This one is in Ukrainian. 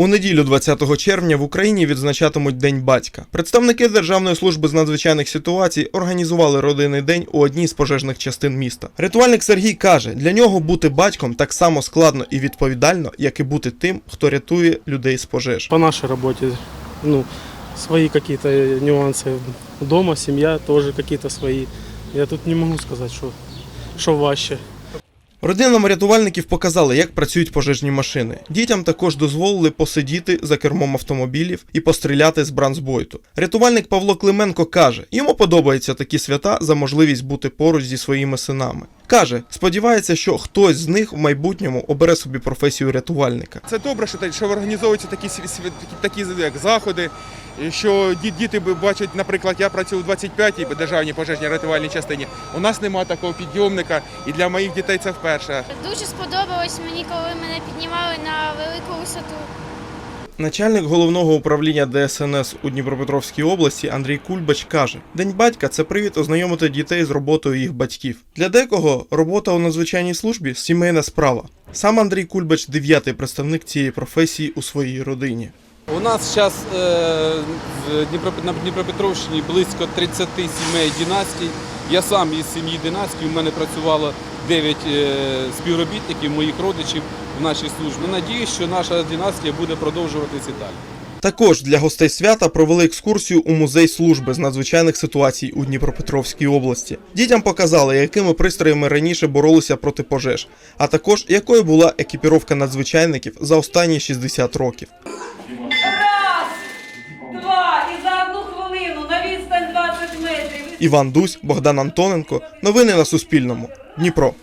У неділю 20 червня в Україні відзначатимуть День батька. Представники Державної служби з надзвичайних ситуацій організували родинний день у одній з пожежних частин міста. Рятувальник Сергій каже, для нього бути батьком так само складно і відповідально, як і бути тим, хто рятує людей з пожеж. По нашей работе, ну, свои какие-то нюансы. Дома, семья тоже какие-то свои. Я тут не могу сказать, что, что ваще. Родинам рятувальників показали, як працюють пожежні машини. Дітям також дозволили посидіти за кермом автомобілів і постріляти з бранзбойту. Рятувальник Павло Клименко каже, йому подобаються такі свята за можливість бути поруч зі своїми синами. Каже, сподівається, що хтось з них в майбутньому обере собі професію рятувальника. Це добре, що, що організовуються такі, такі, такі як заходи, що діти бачать, наприклад, я працюю у 25-й державній пожежній рятувальній частині. У нас немає такого підйомника, і для моїх дітей це вперше. Дуже сподобалось мені, коли мене піднімали на велику висоту. Начальник головного управління ДСНС у Дніпропетровській області Андрій Кульбач каже: День батька це привід ознайомити дітей з роботою їх батьків. Для декого робота у надзвичайній службі сімейна справа. Сам Андрій Кульбач дев'ятий представник цієї професії у своїй родині. У нас зараз в на Дніпропетровщині близько 30 сімей династій. Я сам із сім'ї династій. У мене працювало 9 співробітників, моїх родичів в нашій службі. Надіюсь, що наша династія буде продовжуватися далі. Також для гостей свята провели екскурсію у музей служби з надзвичайних ситуацій у Дніпропетровській області. Дітям показали, якими пристроями раніше боролися проти пожеж, а також якою була екіпіровка надзвичайників за останні 60 років. 320 метрів. Іван Дусь, Богдан Антоненко. Новини на Суспільному. Дніпро.